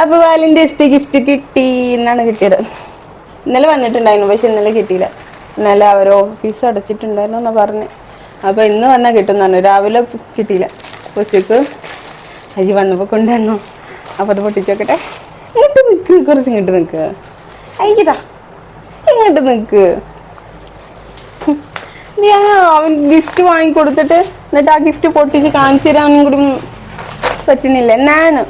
അപ്പൊ വാലിന്റെ day gift കിട്ടി എന്നാണ് കിട്ടിയത്. ഇന്നലെ വന്നിട്ടുണ്ടായിരുന്നു പക്ഷെ ഇന്നലെ കിട്ടിയില്ല. ഇന്നലെ അവർ ഓഫീസ് അടച്ചിട്ടുണ്ടായിരുന്നു എന്നാ പറഞ്ഞ്. അപ്പൊ ഇന്ന് വന്നാൽ കിട്ടും രാവിലെ കിട്ടിയില്ല. ഉച്ചയ്ക്ക് അരി വന്നപ്പോൾ കൊണ്ടുവന്നു. അപ്പൊ അത് പൊട്ടിച്ചോക്കട്ടെ. ഇങ്ങോട്ട് നിൽക്ക് കുറച്ച് ഇങ്ങോട്ട് നിൽക്ക് അയക്കട്ടാ ഇങ്ങോട്ട് നിൽക്ക് ഞാൻ അവൻ ഗിഫ്റ്റ് വാങ്ങിക്കൊടുത്തിട്ട് എന്നിട്ട് ആ ഗിഫ്റ്റ് പൊട്ടിച്ച് കാണിച്ചു തരാനും കൂടി പറ്റുന്നില്ല. ഞാനും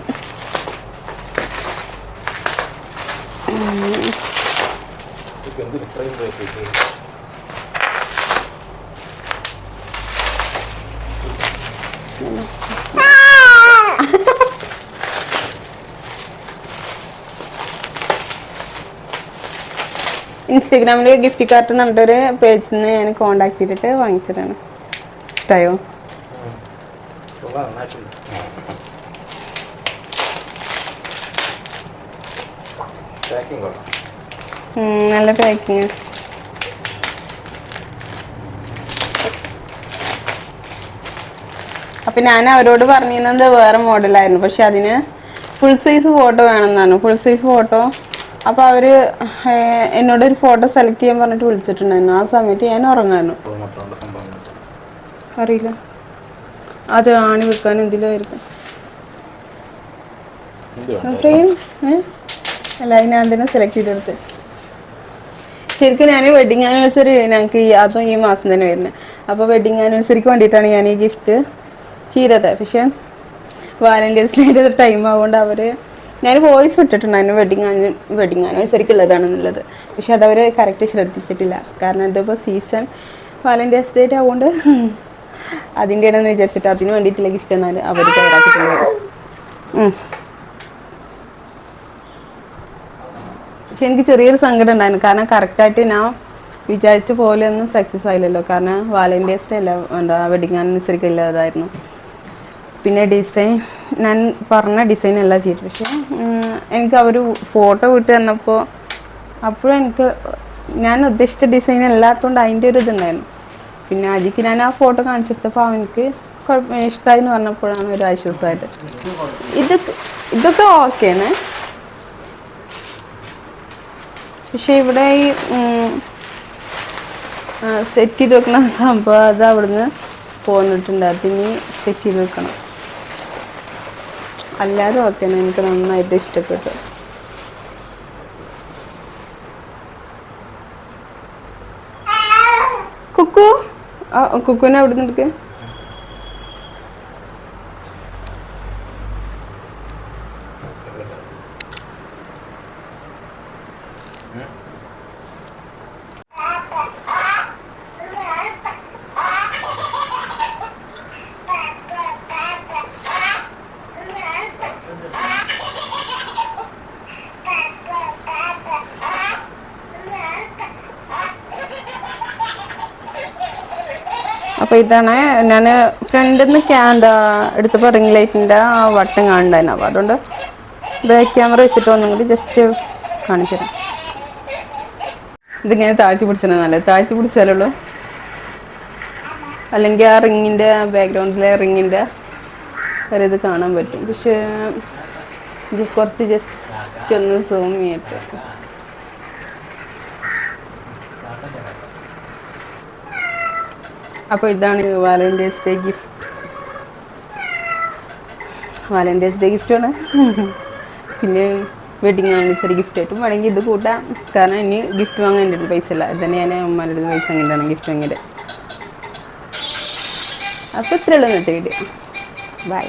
ഇൻസ്റ്റഗ്രാമിൽ ഗിഫ്റ്റ് കാർട്ട് എന്ന് പറഞ്ഞിട്ടൊരു പേജിൽ നിന്ന് ഞാൻ കോണ്ടാക്ട് ചെയ്തിട്ട് വാങ്ങിച്ചതാണ്. ഇഷ്ടമായോ നല്ല പാക്കിങ് അപ്പൊ ഞാൻ അവരോട് പറഞ്ഞിരുന്നത് വേറെ മോഡലായിരുന്നു. പക്ഷെ അതിന് ഫുൾ സൈസ് ഫോട്ടോ വേണമെന്നാണ്. ഫുൾ സൈസ് ഫോട്ടോ അപ്പൊ അവർ എന്നോടൊരു എന്നോട് ഒരു ഫോട്ടോ സെലക്ട് ചെയ്യാൻ പറഞ്ഞിട്ട് വിളിച്ചിട്ടുണ്ടായിരുന്നു. ആ സമയത്ത് ഞാൻ ഉറങ്ങായിരുന്നു. അറിയില്ല. അത് ആണി വെക്കാൻ എന്തിലായിരിക്കും എന്ത് ഫ്രെയിം? അല്ല ഞാൻ തന്നെ സെലക്ട് ചെയ്തെടുത്ത്. ശരിക്കും ഞാൻ വെഡിങ് ആനിവേഴ്സറി ഞങ്ങൾക്ക് ഈ അതും ഈ മാസം തന്നെ വരുന്നത് അപ്പോൾ വെഡിങ് ആനിവേഴ്സറിക്ക് വേണ്ടിയിട്ടാണ് ഞാൻ ഈ ഗിഫ്റ്റ് ചെയ്തത്. പക്ഷെ വാലന്റൈൻസ് ഡേയുടെ ടൈം ആവുകൊണ്ട് അവർ ഞാൻ വോയിസ് വിട്ടിട്ടുണ്ടായിരുന്നു വെഡിങ് ആണ് വെഡിങ് ആനിവേഴ്സറിക്ക് ഉള്ളതാണെന്നുള്ളത്. പക്ഷെ അതവർ കറക്റ്റ് ശ്രദ്ധിച്ചിട്ടില്ല. കാരണം ഇതിപ്പോൾ സീസൺ വാലന്റൈൻസ് ഡേറ്റ് ആവുകൊണ്ട് അതിന്റെ ഇടന്ന് വിചാരിച്ചിട്ട് അതിന് വേണ്ടിയിട്ടുള്ള ഗിഫ്റ്റ് എന്നാൽ അവർ തയ്യാറാക്കിയിട്ടുള്ളത്. ഉം. പക്ഷെ എനിക്ക് ചെറിയൊരു സങ്കടം ഉണ്ടായിരുന്നു. കാരണം കറക്റ്റായിട്ട് ഞാൻ വിചാരിച്ച പോലെ ഒന്നും സക്സസ് ആയില്ലല്ലോ. കാരണം വാലന്റൈൻസ് ഡേ അല്ല എന്താ വെഡിങ് ആനിവേഴ്സറിക്ക് ഇല്ലാതായിരുന്നു. പിന്നെ ഡിസൈൻ ഞാൻ പറഞ്ഞ ഡിസൈൻ അല്ല ചെയ്തു പക്ഷേ എനിക്ക് അവർ ഫോട്ടോ വിട്ട് തന്നപ്പോൾ അപ്പോഴും എനിക്ക് ഞാൻ ഉദ്ദേശിച്ച ഡിസൈൻ അല്ലാത്തതുകൊണ്ട് അതിന്റെ ഒരു ഇതുണ്ടായിരുന്നു. പിന്നെ അജിക്ക് ഞാൻ ആ ഫോട്ടോ കാണിച്ചെടുത്തപ്പോൾ അവനക്ക് ഇഷ്ടമായി എന്ന് പറഞ്ഞപ്പോഴാണ് ഒരു ആശ്വാസമായത്. ഇതൊക്കെ ഇതൊക്കെ ഓക്കെയാണ് പക്ഷെ ഇവിടെ ഈ സെറ്റ് ചെയ്ത് വെക്കുന്ന സംഭവം അത് അവിടുന്ന് പോന്നിട്ടുണ്ട്. അതിനി സെറ്റ് ചെയ്ത് വെക്കണം. അല്ലാതെ ഓക്കെയാണ് എനിക്ക് നന്നായിട്ട് ഇഷ്ടപ്പെട്ടു. കുക്കു? ആ കുക്കുവിനെ അവിടെ നിന്ന് എടുക്ക് അപ്പൊ ഇതാണ് ഞാൻ ഫ്രണ്ടിൽ നിന്ന് എന്താ എടുത്തപ്പോൾ റിംഗ് ലൈറ്റിന്റെ ആ വട്ടം കാണണ്ടായിരുന്നു. അപ്പൊ അതുകൊണ്ട് ബാക്ക് ക്യാമറ വെച്ചിട്ട് ഒന്നും കൂടി ജസ്റ്റ് കാണിച്ചു ഇതിങ്ങനെ താഴ്ച പിടിച്ചാൽ നല്ലത്. താഴ്ച പിടിച്ചാലുള്ളൂ അല്ലെങ്കിൽ ആ റിങ്ങിന്റെ ബാക്ക്ഗ്രൗണ്ടിലെ റിങ്ങിന്റെ ഒരിത് കാണാൻ പറ്റും. പക്ഷേ കുറച്ച് ജസ്റ്റ് ഒന്ന് സൂം അപ്പോൾ ഇതാണ് Valentine's day gift Valentine's day ഗിഫ്റ്റാണ് പിന്നെ വെഡിങ് ആനിവേഴ്സറി ഗിഫ്റ്റ് ആയിട്ടും വേണമെങ്കിൽ ഇത് കൂട്ടാം. കാരണം ഇനി ഗിഫ്റ്റ് വാങ്ങാൻ എന്റെ അടുത്ത് പൈസ ഇല്ല. ഇതന്നെ ഞാൻ ഉമ്മാന്റെ അടുത്ത് പൈസ എങ്ങനെയാണ് ഗിഫ്റ്റ് വാങ്ങിയത്. അപ്പോൾ ഇത്രയുള്ളൂ ഇന്നത്തെ വീഡിയോ ബൈ